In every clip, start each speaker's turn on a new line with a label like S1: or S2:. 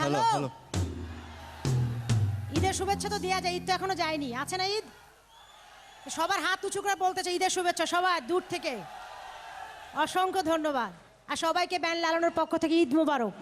S1: ভালো? ঈদের শুভেচ্ছা তো দেওয়া যায় ঈদ তো এখনও যায়নি। আছে না ঈদ? সবার হাত উঁচু করে বলতেছে ঈদের শুভেচ্ছা সবার দূর থেকে। অসংখ্য ধন্যবাদ। আর সবাইকে ব্যান লালানোর পক্ষ থেকে ঈদ মুবারক।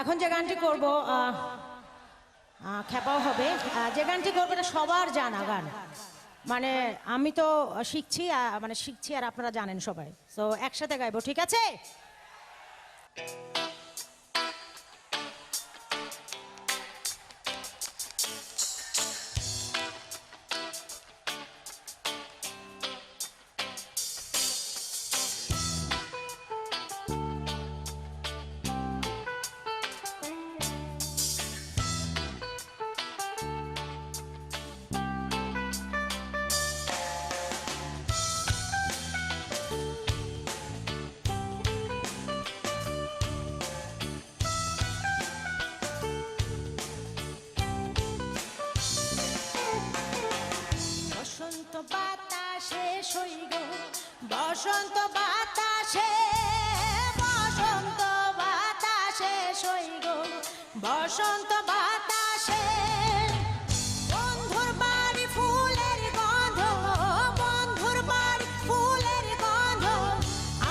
S1: এখন যে গানটি করব খেপাও হবে। যে গানটি করব এটা সবার জানা গান। মানে আমি তো শিখছি মানে শিখছি আর আপনারা জানেন সবাই। তো একসাথে গাইবো, ঠিক আছে? বসন্ত বাতাসে বসন্ত বাতাসে সইগ বসন্ত বাতাসে, বন্ধুর বাড়ি ফুলের গন্ধ, বন্ধুর বাড়ি ফুলের গন্ধ,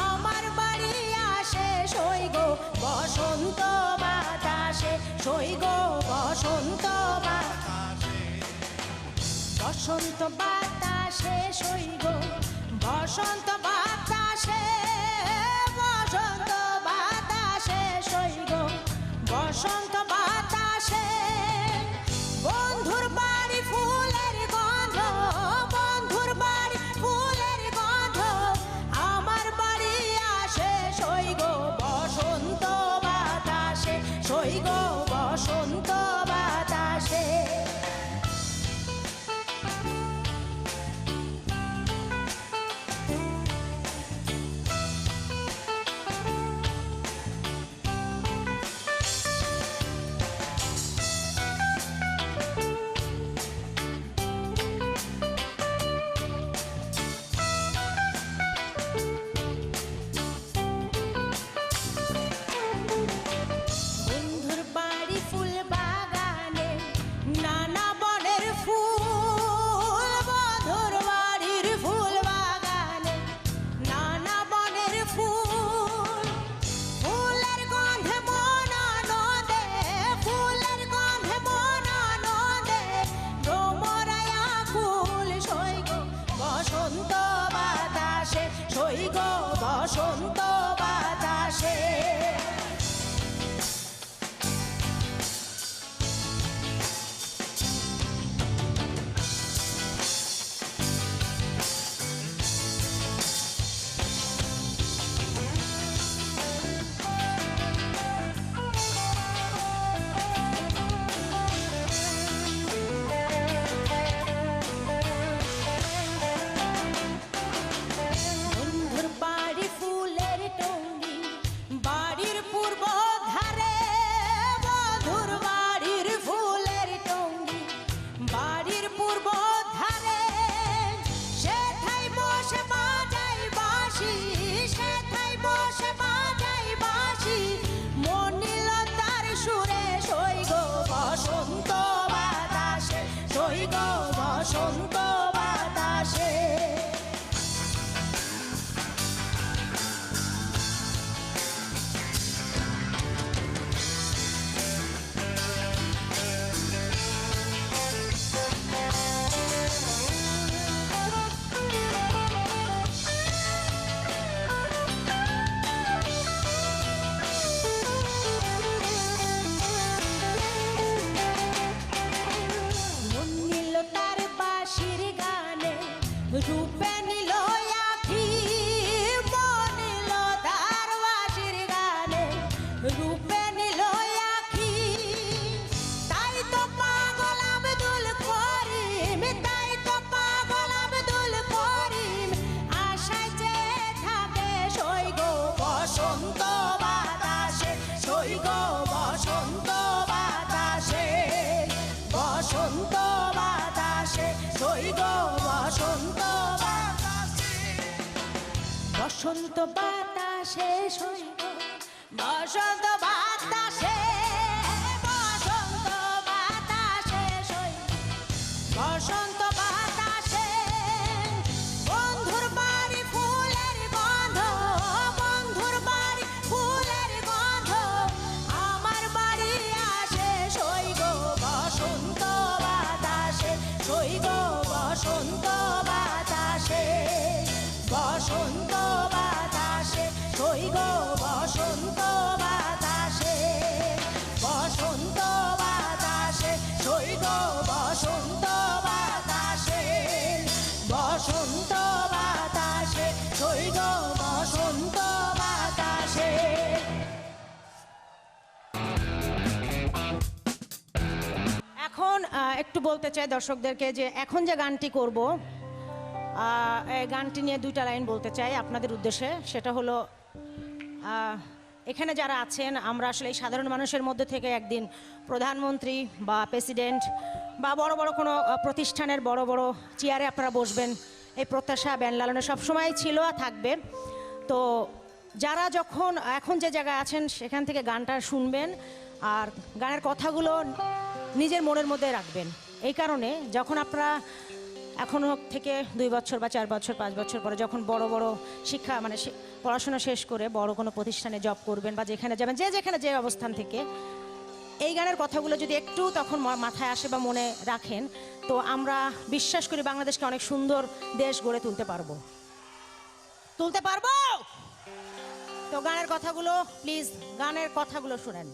S1: আমার বাড়ি আসে সইগ বসন্ত বাতাসে সইগ বসন্ত বাতাসে। বসন্ত বাতাসে সইগ বসন্ত বসন্ত বাতাসে বসন্ত বাতাসে বসন্ত বাতাসে বসন্ত বাতাসে। ফুলের ফুলের আমার বাড়ি বসন্ত বাতাসে। বসন্ত বাতাসে, বসন্ত বসন্ত বাতাসে বসন্ত বাতাসে বসন্ত বাতাসে বসন্ত বাতাসে বসন্ত বাতাসে। এখন একটু বলতে চাই দর্শকদেরকে যে এখন যে গানটি করব গানটি নিয়ে দুইটা লাইন বলতে চাই আপনাদের উদ্দেশ্যে, সেটা হলো এখানে যারা আছেন, আমরা আসলে এই সাধারণ মানুষের মধ্যে থেকে একদিন প্রধানমন্ত্রী বা প্রেসিডেন্ট বা বড় বড় কোনো প্রতিষ্ঠানের বড় বড় চেয়ারে আপনারা বসবেন, এই প্রত্যাশা, ব্যান লালনে সবসময় ছিল আর থাকবে। তো যারা যখন, এখন যে জায়গায় আছেন, সেখান থেকে গানটা শুনবেন আর গানের কথাগুলো নিজের মনের মধ্যে রাখবেন। এই কারণে যখন আপনারা এখনও থেকে দুই বছর বা চার বছর, পাঁচ বছর পরে যখন বড় বড় শিক্ষা মানে পড়াশোনা শেষ করে বড় কোনো প্রতিষ্ঠানে জব করবেন বা যেখানে যাবেন, যে যেখানে যে অবস্থান থেকে। এই গানের কথাগুলো যদি একটু তখন মাথায় আসে বা মনে রাখেন, তো আমরা বিশ্বাস করি বাংলাদেশকে অনেক সুন্দর দেশ গড়ে তুলতে পারব। তুলতে পারব? তো গানের কথাগুলো প্লিজ গানের কথাগুলো শুনেন।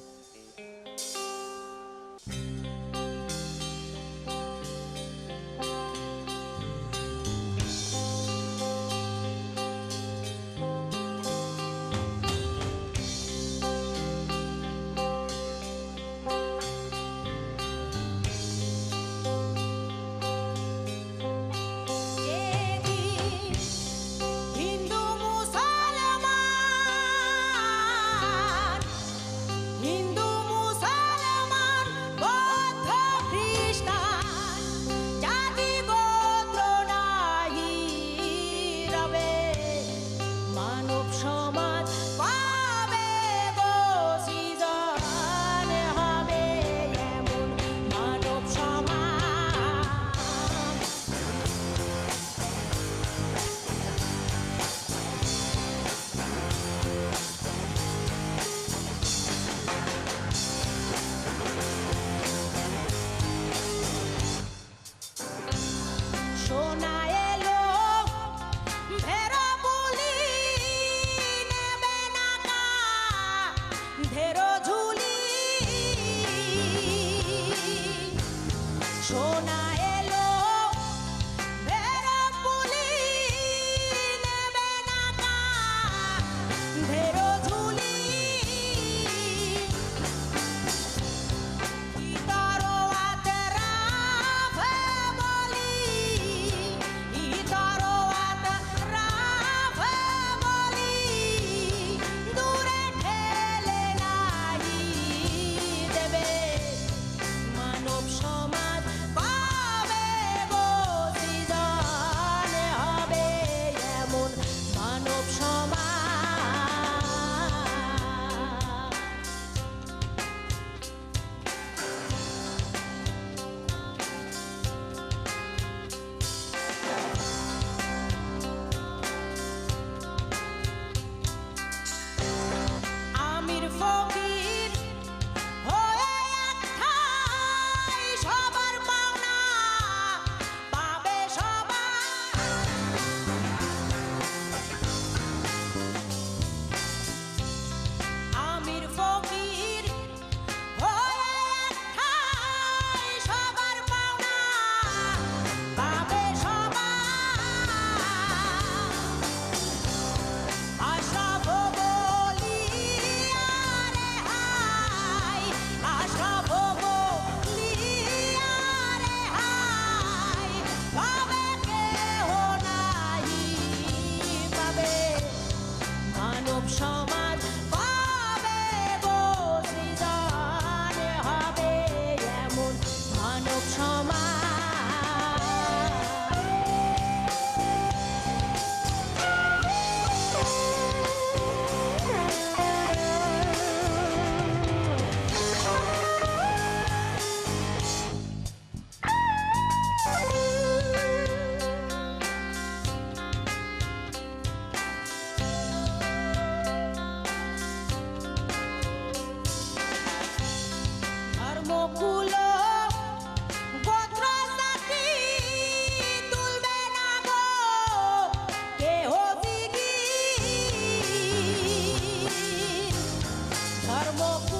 S1: amor.